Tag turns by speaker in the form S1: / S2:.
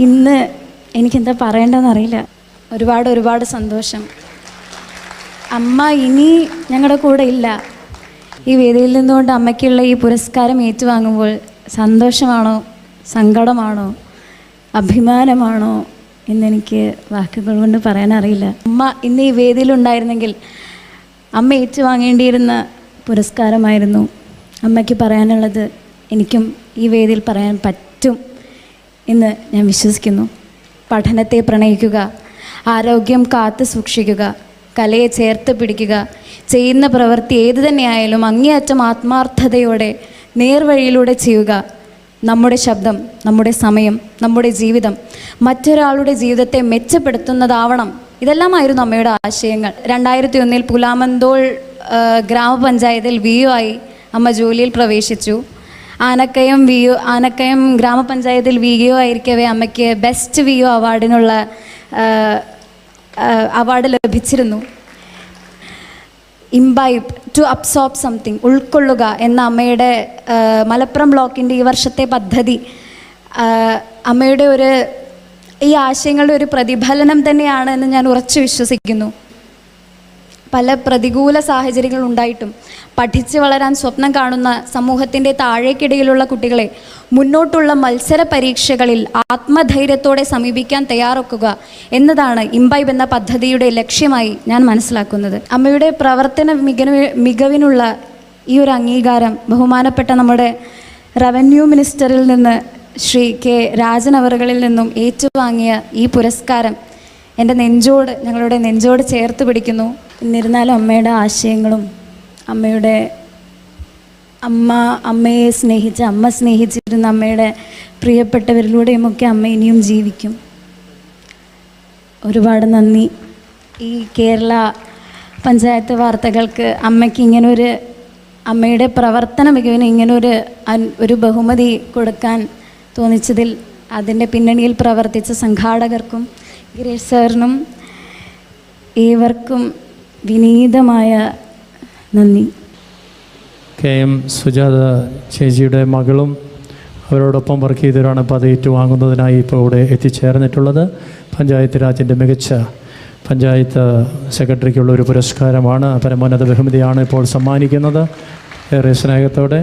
S1: ഇന്ന് എനിക്കെന്താ പറയേണ്ടതെന്ന് അറിയില്ല ഒരുപാട് ഒരുപാട് സന്തോഷം. അമ്മ ഇനി ഞങ്ങളുടെ കൂടെ ഇല്ല. ഈ വേദിയിൽ നിന്നുകൊണ്ട് അമ്മയ്ക്കുള്ള ഈ പുരസ്കാരം ഏറ്റുവാങ്ങുമ്പോൾ സന്തോഷമാണോ? സങ്കടമാണോ? അഭിമാനമാണോ? എന്നെനിക്ക് വാക്കുകൾ കൊണ്ട് പറയാനറിയില്ല. അമ്മ ഇന്ന് ഈ വേദിയിൽ ഉണ്ടായിരുന്നെങ്കിൽ അമ്മ ഏറ്റുവാങ്ങേണ്ടിയിരുന്ന പുരസ്കാരമായിരുന്നു. അമ്മയ്ക്ക് പറയാനുള്ളത് എനിക്കും ഈ വേദിയിൽ പറയാൻ പറ്റും. എന്ന് ഞാൻ വിശ്വസിക്കുന്നു. പഠനത്തെ പ്രണയിക്കുക ആരോഗ്യം കാത്തു സൂക്ഷിക്കുക കലയെ ചേർത്ത് പിടിക്കുക ചെയ്യുന്ന പ്രവൃത്തി ഏതു തന്നെയായാലും അങ്ങേയറ്റം ആത്മാർത്ഥതയോടെ നേർവഴിയിലൂടെ ചെയ്യുക. നമ്മുടെ ശബ്ദം നമ്മുടെ സമയം നമ്മുടെ ജീവിതം മറ്റൊരാളുടെ ജീവിതത്തെ മെച്ചപ്പെടുത്തുന്നതാവണം. ഇതെല്ലാമായിരുന്നു അമ്മയുടെ ആശയങ്ങൾ. രണ്ടായിരത്തി ഒന്നിൽ പുലാമന്തോൾ ഗ്രാമപഞ്ചായത്തിൽ വി ആയി അമ്മ ജോലിയിൽ പ്രവേശിച്ചു. ആനക്കയം വി ഒ ആനക്കയം ഗ്രാമപഞ്ചായത്തിൽ വി ഒ ആയിരിക്കവേ അമ്മയ്ക്ക് ബെസ്റ്റ് വി ഒ അവാർഡിനുള്ള അവാർഡ് ലഭിച്ചിരുന്നു. ഇംബൈബ് ടു അബ്സോർബ് സംതിങ് ഉൾക്കൊള്ളുക എന്ന അമ്മയുടെ മലപ്പുറം ബ്ലോക്കിന്റെ ഈ വർഷത്തെ പദ്ധതി. അമ്മയുടെ ഒരു ഈ ആശയങ്ങളുടെ ഒരു പ്രതിഫലനം തന്നെയാണ് എന്ന് ഞാൻ ഉറച്ചു വിശ്വസിക്കുന്നു. പല പ്രതികൂല സാഹചര്യങ്ങൾ ഉണ്ടായിട്ടും പഠിച്ച് വളരാൻ സ്വപ്നം കാണുന്ന സമൂഹത്തിന്റെ താഴേക്കിടയിലുള്ള കുട്ടികളെ മുന്നോട്ടുള്ള മത്സര പരീക്ഷകളിൽ ആത്മധൈര്യത്തോടെ സമീപിക്കാൻ തയ്യാറാക്കുക എന്നതാണ് ഇംബൈബ് എന്ന പദ്ധതിയുടെ ലക്ഷ്യമായി ഞാൻ മനസ്സിലാക്കുന്നത്. അമ്മയുടെ പ്രവർത്തന മികവ് മികവിനുള്ള ഈ ഒരു അംഗീകാരം ബഹുമാനപ്പെട്ട നമ്മുടെ റവന്യൂ മിനിസ്റ്ററിൽ നിന്ന് ശ്രീ കെ രാജൻ അവറുകളിൽ നിന്നും ഏറ്റുവാങ്ങിയ ഈ പുരസ്കാരം എന്റെ നെഞ്ചോട് ഞങ്ങളുടെ നെഞ്ചോട് ചേർത്ത് പിടിക്കുന്നു. എന്നിരുന്നാലും അമ്മയുടെ ആശയങ്ങളും അമ്മയുടെ അമ്മ അമ്മയെ സ്നേഹിച്ച് അമ്മ സ്നേഹിച്ചിരുന്ന അമ്മയുടെ പ്രിയപ്പെട്ടവരിലൂടെയുമൊക്കെ അമ്മ ഇനിയും ജീവിക്കും. ഒരുപാട് നന്ദി. ഈ കേരള പഞ്ചായത്ത് വാർത്തകൾക്ക് അമ്മയ്ക്ക് ഇങ്ങനൊരു അമ്മയുടെ പ്രവർത്തന മികവിന് ഇങ്ങനൊരു ഒരു ബഹുമതി കൊടുക്കാൻ തോന്നിച്ചതിൽ അതിന്റെ പിന്നണിയിൽ പ്രവർത്തിച്ച സംഘാടകർക്കും ഗിരീഷ് സാറിനും ഏവർക്കും വിനീതമായ നന്ദി.
S2: കെ എം സുജാത ചേച്ചിയുടെ മകളും അവരോടൊപ്പം വർക്ക് ചെയ്തവരാണ് അത് ഏറ്റുവാങ്ങുന്നതിനായി ഇപ്പോൾ ഇവിടെ എത്തിച്ചേർന്നിട്ടുള്ളത്. പഞ്ചായത്ത് രാജിന്റെ മികച്ച പഞ്ചായത്ത് സെക്രട്ടറിക്കുള്ള ഒരു പുരസ്കാരമാണ്. പരമോന്നത ബഹുമതിയാണ് ഇപ്പോൾ സമ്മാനിക്കുന്നത്. ഏറെ സ്നേഹത്തോടെ